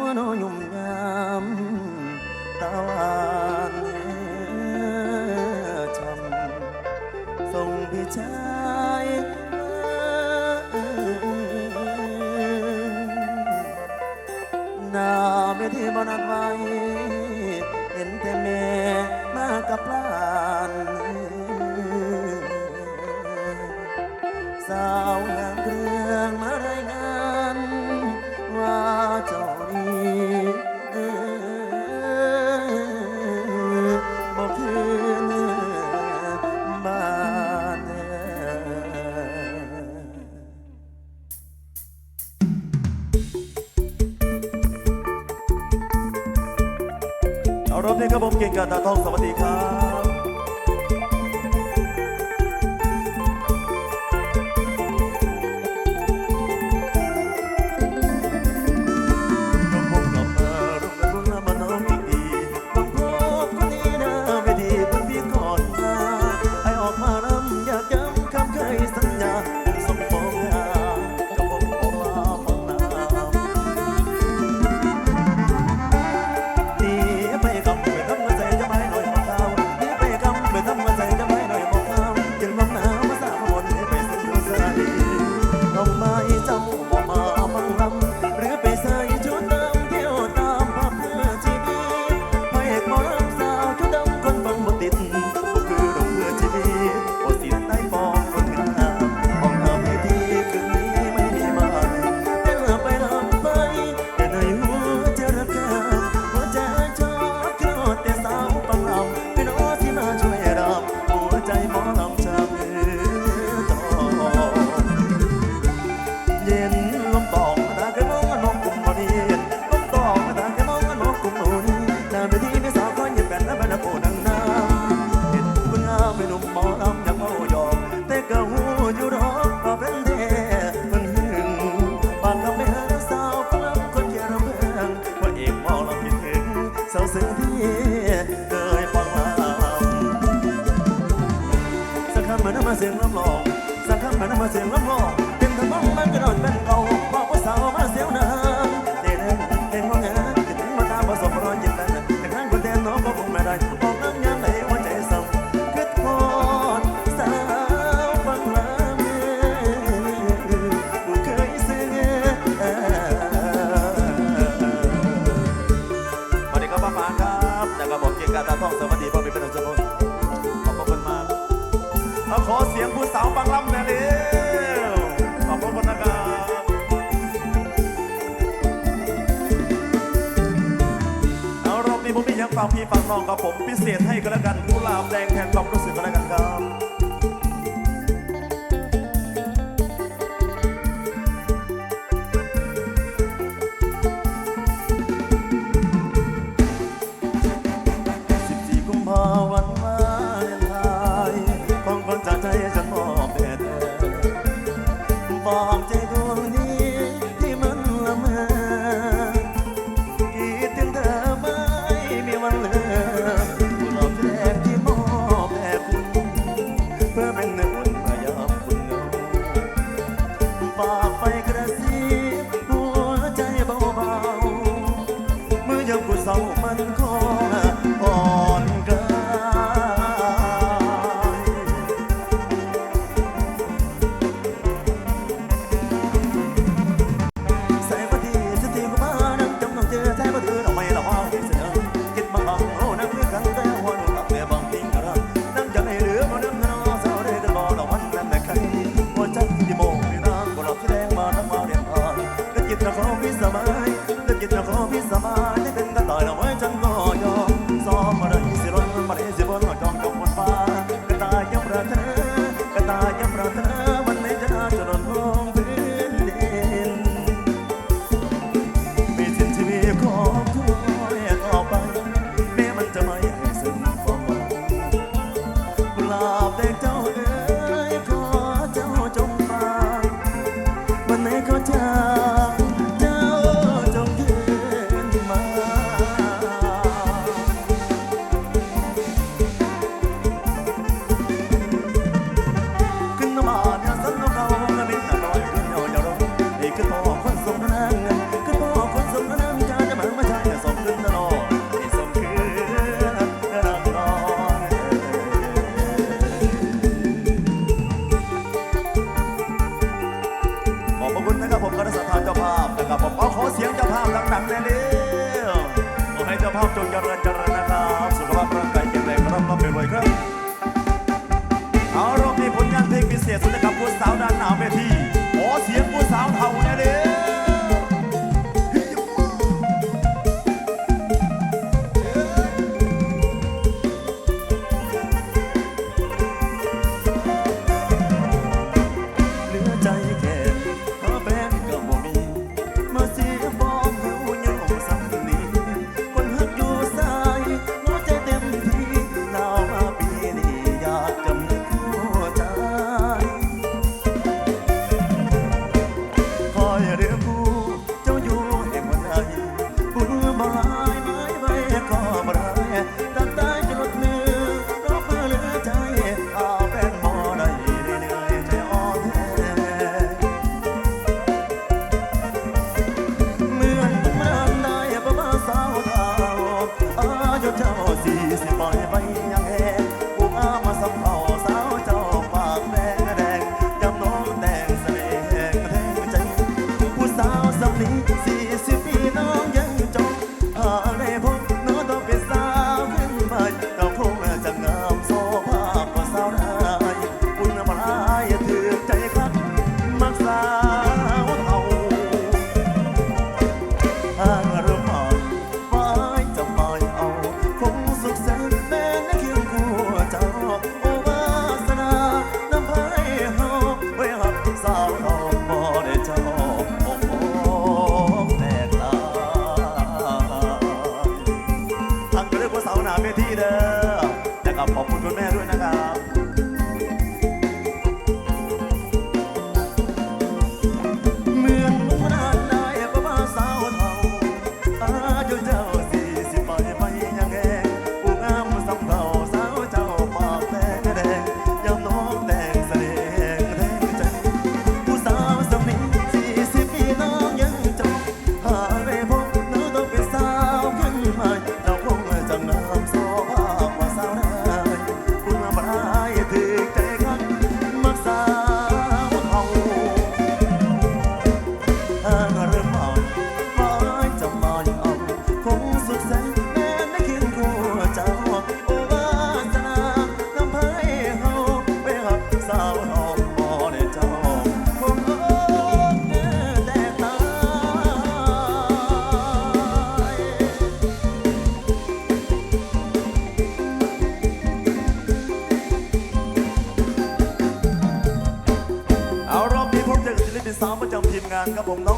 วนยุ่มยามตะวันจำทรงพิชายนาเวทีบนัดไว้เห็นแต่เมมากับลานสาวงามเครื่องมาไร ด้วยครับผมเก่งกาตาทองสวัสดีครับ ออกมา เสาเสือพี่เคยฟังมาสักคำเหมือนมาเสียงลำลองสักคำเหมือนมาเสียงลำ ทองเสวัสดีพ่อเป็นพระนมเจ้าพ่อขอบคุณมากเอาขอเสียงผู้สาวฟังลำหน่อยเร็วขอบคุณนะครับเอารอบนี้ผมมียังฟังพี่ฟังน้องกับผมพิเศษให้ก็แล้วกันกุหลาบแดงแทนความรู้สึกก็แล้วกันครับ บอกจะรู้ จงำมอบของ